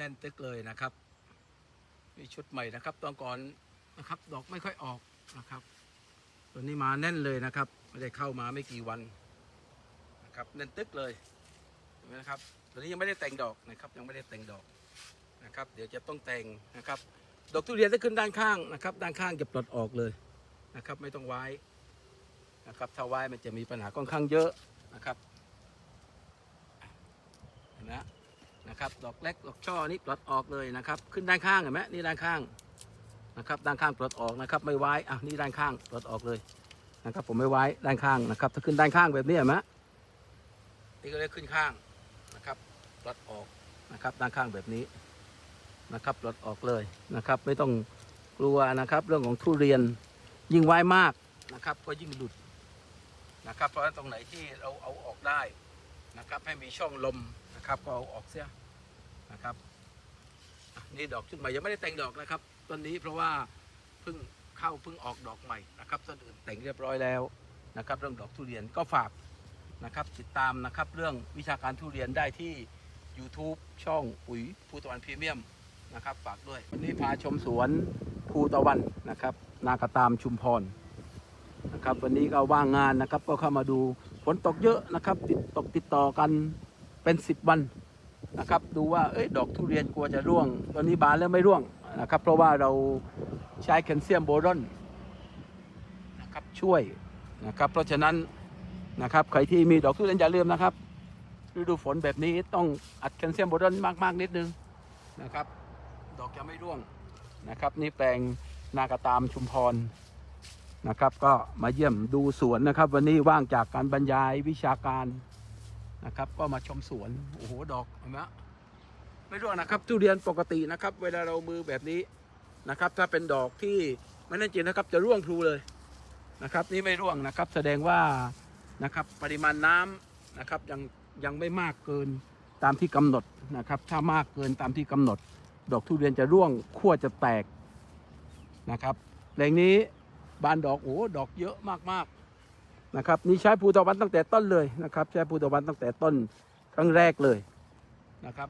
แน่นตึกเลยนะครับมีชุดใหม่นะครับตอนก่อนนะครับ ดอกไม่ค่อยออกนะครับ ตัวนี้มาแน่นเลยนะครับ ไม่ได้เข้ามาไม่กี่วันนะครับแน่นตึกเลยเห็นไหมครับตัวนี้ยังไม่ได้แต่งดอกนะครับ ยังไม่ได้แต่งดอกนะครับ เดี๋ยวจะต้องแต่งนะครับ ดอกทุเรียนจะขึ้นด้านข้างนะครับ ด้านข้างจะปลดออกเลยนะครับ ไม่ต้องไว้นะครับ ถ้าไว้มันจะมีปัญหาค่อนข้างเยอะนะครับเห็นไหม นะครับดอกเล็กดอกช่อนี่ปลดออกเลยนะครับ ขึ้นด้านข้างเห็นไหมนี่ด้านข้างนะครับด้านข้างปลดออกนะครับไม่ไว้อะนี่ด้านข้างปลดออกเลยนะครับผมไม่ไว้ด้านข้างนะครับ ถ้าขึ้นด้านข้างแบบนี้เห็นไหมนี่ก็เลยขึ้นข้างนะครับปลดออกนะครับด้านข้างแบบนี้นะครับปลดออกเลยนะครับ ไม่ต้องกลัวนะครับเรื่องของทุเรียนยิ่งไว้มากนะครับก็ยิ่งหลุดนะครับเพราะฉะนั้นตรงไหนที่เราเอาออกได้นะครับให้มีช่องลมนะครับก็เอาออกเสีย นะครับนี่ดอกชุดใหม่ยังไม่ได้แต่งดอกนะครับต้นนี้เพราะว่าเพิ่งเข้าเพิ่งออกดอกใหม่นะครับต้นอื่นแต่งเรียบร้อยแล้วนะครับ เรื่องดอกทุเรียนก็ฝากนะครับ ติดตามนะครับเรื่องวิชาการทุเรียนได้ที่ YouTube ช่องปุ๋ยภูตะวันพรีเมียมนะครับฝากด้วยวันนี้พาชมสวนภูตะวันนะครับ นากระตามชุมพรนะครับ วันนี้ก็ว่างงานนะครับก็เข้ามาดูฝนตกเยอะนะครับ ติดตกติดต่อกันเป็นสิบวัน นะครับดูว่าเอ้ยดอกทุเรียนกลัวจะร่วง ตอนนี้บานแล้วไม่ร่วงนะครับเพราะว่าเราใช้แคลเซียมโบรอนนะครับช่วยนะครับเพราะฉะนั้นนะครับใครที่มีดอกทุเรียนอย่าลืมนะครับฤดูฝนแบบนี้ต้องอัดแคลเซียมโบรอนมากๆนิดนึงนะครับดอกจะไม่ร่วงนะครับนี่แปลงนากระตามชุมพรนะครับก็มาเยี่ยมดูสวนนะครับ วันนี้ว่างจากการบรรยายวิชาการ นะครับ ก็มาชมสวนโอ้โหดอกเห็นไหมไม่ร่วงนะครับทุเรียนปกตินะครับ เวลาเรามือแบบนี้นะครับ ถ้าเป็นดอกที่ไม่แน่นจริงนะครับ จะร่วงพลูเลยนะครับ นี่ไม่ร่วงนะครับ แสดงว่านะครับปริมาณน้ำนะครับยังยังไม่มากเกินตามที่กำหนดนะครับ ถ้ามากเกินตามที่กำหนด ดอกทุเรียนจะร่วงขั้วจะแตกนะครับแปลงนี้บานดอกโอ้ดอกเยอะมากๆ นะครับนี่ใช้ภูตะวันตั้งแต่ต้นเลยนะครับ ใช้ภูตะวันตั้งแต่ต้นครั้งแรกเลยนะครับ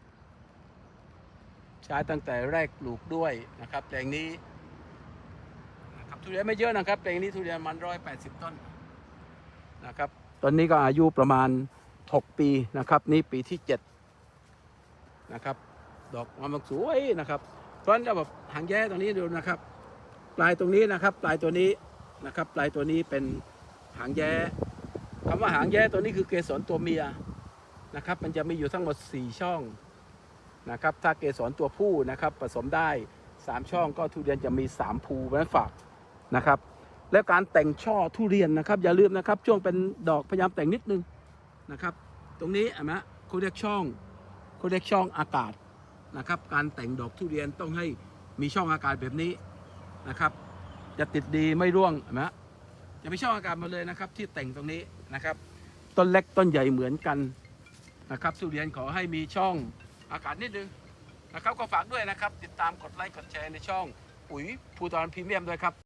ใช้ตั้งแต่แรกปลูกด้วยนะครับแปลงนี้นะครับทุเรียนไม่เยอะนะครับแปลงนี้ทุเรียนมันร้อยแปดสิบต้นนะครับต้นนี้ก็อายุประมาณ 6 ปีนะครับ นี่ปีที่7นะครับดอกมันสวยนะครับเพราะนั้นจะแบบหางแย่ตรงนี้ดูนะครับ ปลายตรงนี้นะครับ ปลายตัวนี้นะครับ ปลายตัวนี้เป็น หางแย้คำว่าหางแย้ตัวนี้คือเกสรตัวเมียนะครับ มันจะมีอยู่ทั้งหมด 4 ช่องนะครับ ถ้าเกสรตัวผู้นะครับผสมได้ 3 ช่องก็ทุเรียนจะมี 3 ภูนั้นฝากนะครับ แล้วการแต่งช่อทุเรียนนะครับ อย่าลืมนะครับ ช่วงเป็นดอกพยายามแต่งนิดนึงนะครับ ตรงนี้เห็นไหมเขาเรียกช่องเขาเรียกช่องอากาศนะครับ การแต่งดอกทุเรียนต้องให้มีช่องอากาศแบบนี้นะครับ จะติดดีไม่ร่วงเห็นไหม จะมีช่องอากาศมาเลยนะครับ ที่แต่งตรงนี้นะครับ ต้นเล็กต้นใหญ่เหมือนกันนะครับสุเรียนขอให้มีช่องอากาศนิดนึงนะครับก็ฝากด้วยนะครับ ติดตามกดไลค์กดแชร์ในช่อง ปุ๋ยภูตอนพรีเมียมด้วยครับ